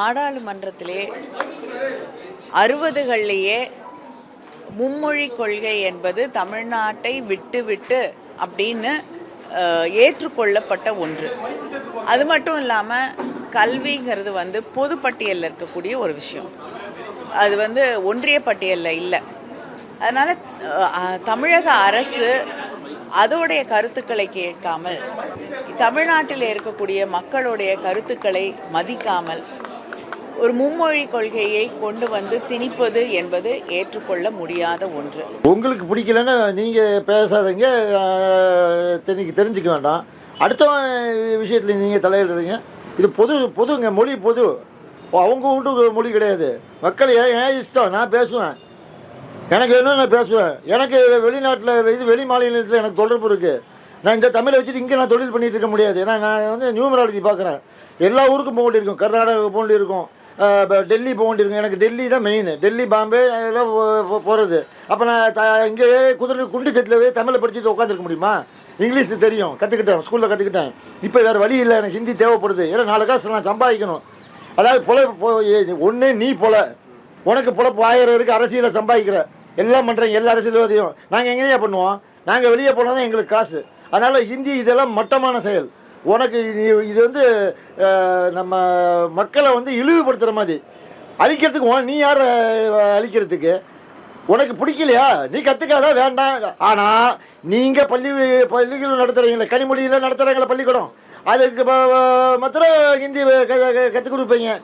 நாடாளுமன்றத்திலே அறுபதுகள்லேயே மும்மொழி கொள்கை என்பது தமிழ்நாட்டை விட்டு விட்டு அப்படின்னு ஏற்றுக்கொள்ளப்பட்ட ஒன்று. அது மட்டும் இல்லாமல் கல்விங்கிறது வந்து பொதுப்பட்டியலில் இருக்கக்கூடிய ஒரு விஷயம். அது வந்து ஒன்றிய பட்டியலில் இல்லை. அதனால் தமிழக அரசு அதோடைய கருத்துக்களை கேட்காமல் தமிழ்நாட்டில் இருக்கக்கூடிய மக்களுடைய கருத்துக்களை மதிக்காமல் ஒரு மும்மொழி கொள்கையை கொண்டு வந்து திணிப்பது என்பது ஏற்றுக்கொள்ள முடியாத ஒன்று. உங்களுக்கு பிடிக்கலன்னு நீங்கள் பேசாதீங்க ஆஹ், தெரிஞ்சுக்க வேண்டாம். அடுத்தவன் விஷயத்தில் நீங்கள் தலையிடுறீங்க. இது பொது பொதுங்க மொழி பொது. அவங்க வீட்டு மொழி கிடையாது. மக்கள் ஏன் இஷ்டம்? நான் பேசுவேன். எனக்கு வேணும் நான் பேசுவேன். எனக்கு வெளிநாட்டில் இது வெளி மாநிலத்தில் எனக்கு தொடர்பு இருக்குது நான் இந்த தமிழை வச்சுட்டு இங்கே நான் தொழில் பண்ணிகிட்டு இருக்க முடியாது. ஏன்னா நான் வந்து நியூமராலஜி பார்க்குறேன் எல்லா ஊருக்கும் போக வேண்டியிருக்கும். கர்நாடகா போக வேண்டியிருக்கும். டெல்லி போக வேண்டியிருக்கும் எனக்கு டெல்லி தான் மெயின் டெல்லி பாம்பே அதெல்லாம் போகிறது அப்போ நான் த இங்கேயே குதிரை குண்டு செட்டில் தமிழை படிச்சுட்டு உட்காந்துருக்க முடியுமா? இங்கிலீஷ் தெரியும். கற்றுக்கிட்டேன் ஸ்கூலில் கற்றுக்கிட்டேன் இப்போ வேறு வழி இல்லை. எனக்கு ஹிந்தி தேவைப்படுது. ஏன்னா நாலு காசு நான் சம்பாதிக்கணும். அதாவது பொல ஒன்று நீ பொல. உனக்கு பொழப்பு ஆயிரம் இருக்குது அரசியலில் சம்பாதிக்கிற. எல்லாம் பண்ணுறீங்க எல்லா அரசியல்வாதியும். நாங்கள் எங்கேயா பண்ணுவோம்? நாங்கள் வெளியே போனால் தான் எங்களுக்கு காசு. அதனால் ஹிந்தி இதெல்லாம் மட்டமான செயல். உனக்கு இது இது வந்து நம்ம மக்களை வந்து இழிவுபடுத்துகிற மாதிரி. அழிக்கிறதுக்கு உன் நீ யார் அழிக்கிறதுக்கு? உனக்கு பிடிக்கலையா? நீ கற்றுக்காத வேண்டாம். ஆனால் நீங்கள் பள்ளி பள்ளிகள் நடத்துகிறீங்களே கனிமொழியில் நடத்துகிறாங்களே பள்ளிக்கூடம். அதுக்கு மாத்திரம் ஹிந்தி கற்றுக் கொடுப்பீங்க.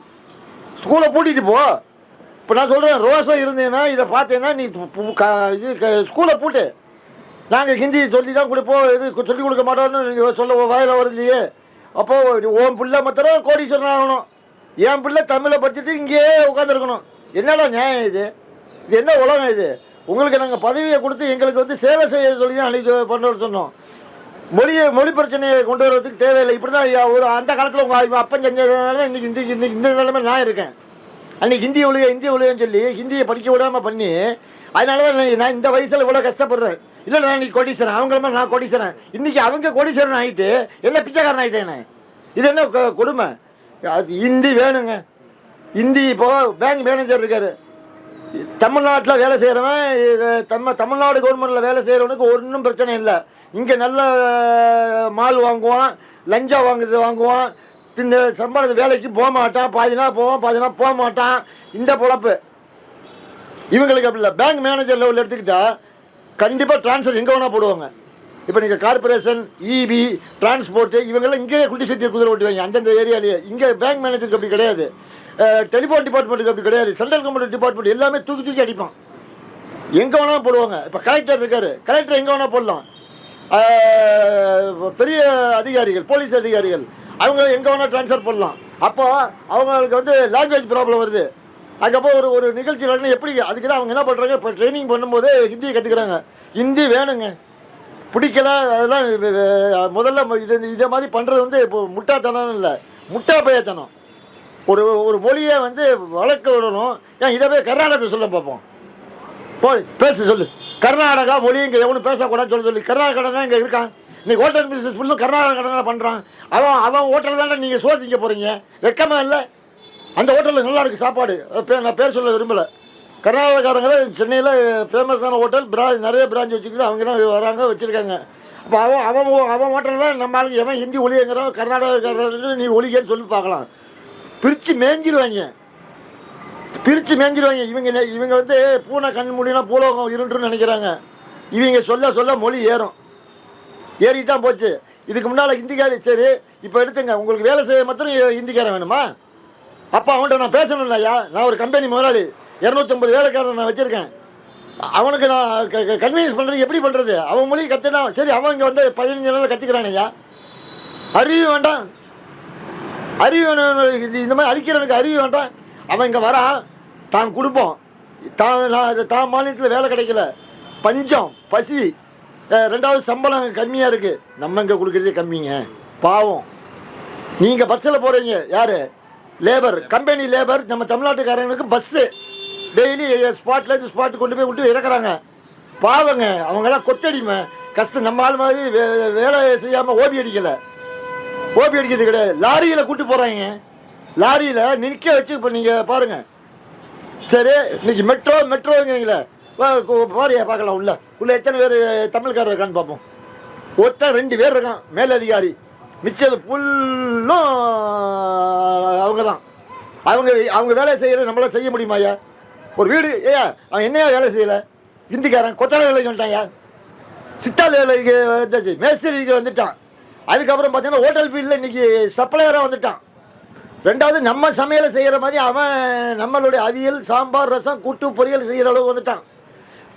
ஸ்கூலை பூட்டிட்டு போ. இப்போ நான் சொல்கிறேன் ரோஸாக இருந்தீங்கன்னா இதை பார்த்தீங்கன்னா நீ இது க- ஸ்கூலை பூட்டு. நாங்கள் ஹிந்தி சொல்லி தான் கொடுப்போம். இது சொல்லிக் கொடுக்க மாட்டோம்னு நீங்க சொல்ல வாயில் வருது அப்போது உன் பிள்ளை மாத்திரம் கோடீஸ்வரன் ஆகணும். என் பிள்ளை தமிழை படிச்சுட்டு இங்கேயே உட்காந்துருக்கணும் என்னடா நியாயம் இது? இது என்ன உலகம் இது? உங்களுக்கு நாங்கள் பதவியை கொடுத்து எங்களுக்கு வந்து சேவை செய்ய சொல்லி தான் அன்றைக்கி பண்ண சொன்னோம். மொழியை மொழி பிரச்சனையை கொண்டு வர்றதுக்கு தேவையில்லை. இப்படி தான் ஒரு அந்த காலத்தில் உங்கள் அப்பன் செஞ்சதுனால இன்னைக்கு இந்த இன்னைக்கு இந்த நிலைமை நான் இருக்கேன். அன்றைக்கி ஹிந்தி ஒழிய ஹிந்தி ஒழியன்னு சொல்லி ஹிந்தியை படிக்க விடாமல் பண்ணி அதனால தான் நான் இந்த வயசில் இவ்வளோ கஷ்டப்படுறேன். இல்லை நான் இன்னைக்கு கோடீஸ்வரன். அவங்கள மாதிரி நான் கோடீஸ்வரன். இன்றைக்கி அவங்க கோடீஸ்வரன் ஆகிட்டு என்ன பிச்சைக்காரன் ஆகிட்டேன் இது என்ன கொடுமை? அது ஹிந்தி வேணுங்க. ஹிந்தி இப்போ பேங்க் மேனேஜர் இருக்காரு. தமிழ்நாட்டில் வேலை செய்கிறவன் இது தமிழ்நாடு கவர்மெண்ட்டில் வேலை செய்கிறவனுக்கு ஒன்றும் பிரச்சனை இல்லை. இங்கே நல்ல மால் வாங்குவான் லஞ்சம் வாங்குறது வாங்குவான். இந்த சம்பளத்து வேலைக்கு போக மாட்டான். பாதி நாள் போவான் பாதி நாள் போக மாட்டான். இந்த பொழப்பு. இவங்களுக்கு அப்படி இல்லை. பேங்க் மேனேஜர் லெவலில் எடுத்துக்கிட்டால் கண்டிப்பாக ட்ரான்ஸ்ஃபர் எங்கே வேணால் போடுவாங்க. இப்போ நீங்கள் கார்பரேஷன் இபி டிரான்ஸ்போர்ட்டு இவங்கெல்லாம் இங்கேயே குட்டி சட்டி குதிரை ஓட்டுவாங்க. அந்தந்த ஏரியாலேயே இங்கே பேங்க் மேனேஜருக்கு அப்படி கிடையாது. டெலிஃபோன் டிபார்ட்மெண்ட்டுக்கு அப்படி கிடையாது. சென்ட்ரல் கவர்மெண்ட் டிபார்ட்மெண்ட் எல்லாமே தூக்கி தூக்கி அடிப்பான். எங்கே வேணாலும் போடுவாங்க. இப்போ கலெக்டர் இருக்கார். கலெக்டர் எங்கே வேணால் போடலாம். பெரிய அதிகாரிகள் போலீஸ் அதிகாரிகள் அவங்க எங்கே வேணால் ட்ரான்ஸ்ஃபர் பண்ணலாம். அப்போ அவங்களுக்கு வந்து லாங்குவேஜ் ப்ராப்ளம் வருது. அதுக்கப்புறம் ஒரு ஒரு நிகழ்ச்சி நடக்கணும் எப்படி அதுக்கு தான் அவங்க என்ன பண்ணுறாங்க இப்போ ட்ரைனிங் பண்ணும்போது ஹிந்தியை கற்றுக்குறாங்க ஹிந்தி வேணுங்க. பிடிக்கல அதெல்லாம் முதல்ல இது இதே மாதிரி பண்ணுறது வந்து இப்போ முட்டாத்தனம் இல்லை. முட்டா பயத்தனம் ஒரு ஒரு மொழியை வந்து வளர்க்க விடணும். ஏன் இதை போய் கர்நாடகத்தை சொல்ல பார்ப்போம். போய் பேசு சொல்லு. கர்நாடகா மொழி இங்கே எவனும் பேசக்கூடாதுன்னு சொல்லி சொல்லி. கர்நாடகா தான் இங்கே இருக்கான்? இன்னைக்கு ஹோட்டல் பிஸ்னஸ் ஃபுல்லும் கர்நாடகா பண்ணுறான் அவன் அவன் ஹோட்டல் தானே நீங்கள் சோதிக்க போகிறீங்க வெக்கமாக இல்லை? அந்த ஹோட்டலில் நல்லா இருக்குது சாப்பாடு. பே நான் பேர் சொல்ல விரும்பலை. கர்நாடகாரங்க தான் சென்னையில் ஃபேமஸான ஹோட்டல் பிரா நிறைய பிரான்ச் வச்சுருக்குது அவங்க தான் வராங்க வச்சுருக்காங்க. அப்போ அவன் அவன் அவன் ஹோட்டலில் தான் நம்ம ஆளுக்கு எவன் ஹிந்தி ஒளியங்கிறான் கர்நாடகாரங்களுக்கு நீ ஒளிகன்னு சொல்லி பார்க்கலாம். பிரித்து மேய்ஞ்சிருவாங்க பிரித்து மேய்ஞ்சிருவாங்க இவங்க இவங்க வந்து பூனை கண் மூடினா பூலோகம் இருண்டுன்னு நினைக்கிறாங்க. இவங்க சொல்ல சொல்ல மொழி ஏறும். ஏறிட்டு தான் போச்சு. இதுக்கு முன்னால் ஹிந்திக்காரி சரி இப்போ எடுத்துங்க. உங்களுக்கு வேலை செய்ய மாத்திரம் ஹிந்திக்காரன் வேணுமா? அப்போ அவன்கிட்ட நான் பேசணும் இல்லையா நான் ஒரு கம்பெனி முதலாளி. இரநூத்தம்பது வேலைக்காரன் நான் வச்சுருக்கேன். அவனுக்கு நான் கன்வீனியன்ஸ் பண்ணுறது எப்படி பண்ணுறது அவன் மொழி கற்றுதான் சரி அவன் இங்கே வந்து பதினஞ்சு நாளில் கற்றுக்கிறான் ஐயா. அறிவு வேண்டாம். அறிவு வேணும் இது- இந்த மாதிரி அடிக்கிறவனுக்கு அறிவு வேண்டாம். அவன் இங்கே வரான் தான் கொடுப்போம். தான் நான் தான் மாநிலத்தில் வேலை கிடைக்கல. பஞ்சம் பசி ரெண்டாவது சம்பளம் கம்மியாக இருக்குது நம்ம இங்கே கொடுக்குறதே கம்மிங்க. பாவம். நீங்கள் பஸ்ஸில் போகிறீங்க யார்? லேபர் கம்பெனி லேபர் நம்ம தமிழ்நாட்டுக்காரங்களுக்கு பஸ்ஸு டெய்லி ஸ்பாட்லேருந்து ஸ்பாட்டு கொண்டு போய் விட்டு இறக்குறாங்க. பாவங்க அவங்கெல்லாம் கொத்தடிமை. கஷ்டம் நம்ம ஆள் மாதிரி வே- வேலை செய்யாமல் ஓபி அடிக்கலை. ஓபி அடிக்கிறது கிடையாது. லாரியில் கூட்டு போகிறாங்க லாரியில் நிற்க வச்சு இப்போ நீங்கள் பாருங்கள் சரி இன்னைக்கு மெட்ரோ மெட்ரோங்கிறீங்களே பாரியா பார்க்கலாம் உள்ள. உள்ள எத்தனை பேர் தமிழ்காரர் இருக்கான்னு பார்ப்போம். ஒருத்தன் ரெண்டு பேர் இருக்கான் மேலதிகாரி. மிச்சது ஃபுல்லும் அவங்க தான் அவங்க அவங்க வேலையை செய்கிறத நம்மளால் செய்ய முடியுமாய்யா ஒரு வீடு ஏயா அவன் என்னையா வேலை செய்யலை? இந்திக்காரன் கொத்தளை வேலைக்கு வந்துட்டான்யா சித்தாள் வேலைக்கு வந்தாச்சு மேஸ்திரிக்கு வந்துட்டான். அதுக்கப்புறம் பார்த்தீங்கன்னா ஹோட்டல் ஃபீல்டில் இன்னைக்கு சப்ளையராக வந்துட்டான். ரெண்டாவது நம்ம சமையலை செய்கிற மாதிரி அவன் நம்மளுடைய அவியல் சாம்பார் ரசம் கூட்டு பொரியல் செய்கிற அளவுக்கு வந்துட்டான்.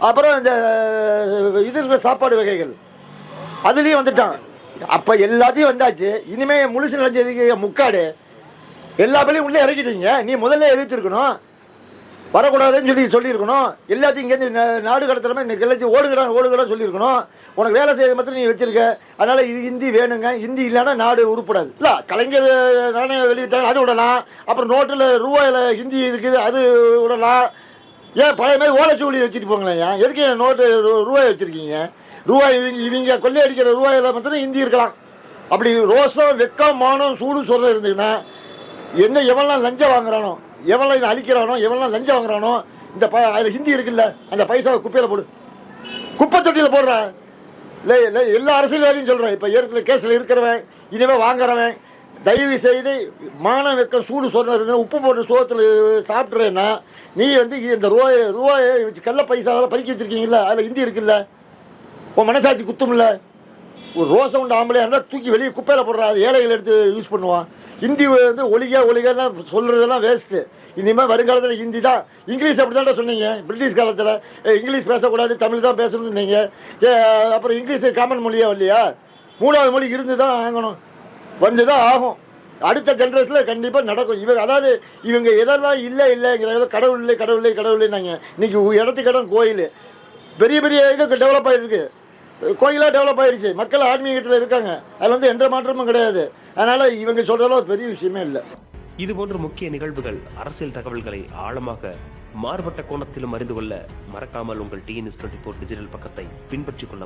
அப்புறம் இந்த இது இருக்கிற சாப்பாடு வகைகள். அதுலேயும் வந்துட்டான். அப்போ எல்லாத்தையும் வந்தாச்சு. இனிமேல் முழுசு நினைஞ்சதுக்கு முக்காடு. எல்லா பேரையும் உள்ளே இறக்கிட்டீங்க. நீ முதல்ல எதிர்த்திருக்கணும். வரக்கூடாதுன்னு சொல்லி சொல்லியிருக்கணும். எல்லாத்தையும் இங்கேருந்து நாடு கடத்துகிற மாதிரி இன்னைக்கு எல்லாத்தையும் ஓடுகிறான் ஓடுகடா சொல்லியிருக்கணும். உனக்கு வேலை செய்யறது மாத்திரம் நீ வச்சிருக்க. அதனால் இது ஹிந்தி வேணுங்க. ஹிந்தி இல்லைன்னா நாடு உருப்படாது. இல்லை கலைஞர் நாணயம் வெளியிட்டாங்க அது விடலாம். அப்புறம் நோட்டில் ரூபாயில் ஹிந்தி இருக்குது அது விடலாம். ஏன் பழைய மாதிரி ஓலைச்சூழி வச்சுட்டு போங்களேன் ஏன்? எதுக்கு நோட்டு ரூ- ரூபாய் வச்சுருக்கீங்க? ரூபாய் இவங்க இவங்க கொள்ளையடிக்கிற ரூபாயில் மட்டும்தான் ஹிந்தி இருக்கலாம். அப்படி ரோஷம் வெக்கம் மானம் சூடு சொல்கிறது இருந்ததுன்னா என்ன எவன்லாம் லஞ்சம் வாங்குறானோ எவன்லாம் இதை அழிக்கிறானோ எவன்லாம் லஞ்சம் வாங்குறானோ இந்த ப அதில் ஹிந்தி இருக்குல்ல அந்த பைசாவை குப்பையில் போடு. குப்பை தொட்டியில் போடுற. இல்லை இல்லை எல்லா அரசியல்வாதியும் சொல்கிறேன் இப்போ ஏற்கனவே கேஸில் இருக்கிறவன் இனிமேல் வாங்குறவன் தயவு செய்து மான வெக்கம் சூடு சொல்கிறது உப்பு போட்டு சோத்தில் சாப்பிட்றேன்னா நீ வந்து இந்த ரூபாய் ரூபாயை வச்சு கள்ள பைசாவில் பதுக்கி வச்சுருக்கீங்களா அதில் ஹிந்தி இருக்குல்ல உன் மனசாட்சி குத்தும்ல? ஒரு ரோசை உண்டு ஆம்பளை இருந்தால் தூக்கி வெளியே குப்பையில் போடுறா அது ஏழைகள் எடுத்து யூஸ் பண்ணுவான். ஹிந்தி வந்து ஒலிகா ஒலிகெல்லாம் சொல்கிறதெல்லாம் வேஸ்ட்டு இனிமேல் வருங்காலத்தில் ஹிந்தி தான். இங்கிலீஷ் அப்படி தான் சொன்னீங்க? பிரிட்டிஷ் காலத்தில். இங்கிலீஷ் பேசக்கூடாது தமிழ் தான் பேசணும்னு சொன்னீங்க. ஏ, அப்புறம் இங்கிலீஷ் காமன் மொழியா இல்லையா? மூணாவது மொழி இருந்து தான் ஆகணும். வந்து தான் ஆகும். அடுத்த ஜென்ரேஷனில் கண்டிப்பாக நடக்கும். இவங்க அதாவது இவங்க எதெல்லாம் இல்லை இல்லைங்கிறாங்க கடவுள் இல்லை கடவுள் இல்லை கடவுள் இல்லைன்னாங்க. இன்னைக்கு இடத்துக்கு இடம் கோயில். பெரிய பெரிய இது டெவலப் ஆகிருக்கு கோயிலாக டெவலப் ஆயிடுச்சு. மக்கள் ஆன்மீகத்தில் இருக்காங்க. அதில் வந்து எந்த மாற்றமும் கிடையாது. அதனால் இவங்க சொல்கிறதெல்லாம் பெரிய விஷயமே இல்லை. இதுபோன்ற முக்கிய நிகழ்வுகள் அரசியல் தகவல்களை ஆழமாக மாறுபட்ட கோணத்திலும் அறிந்து கொள்ள மறக்காமல் உங்கள் டிஎன்எஸ் டுவெண்ட்டி ஃபோர் டிஜிட்டல் பக்கத்தை பின்பற்றிக் கொள்ள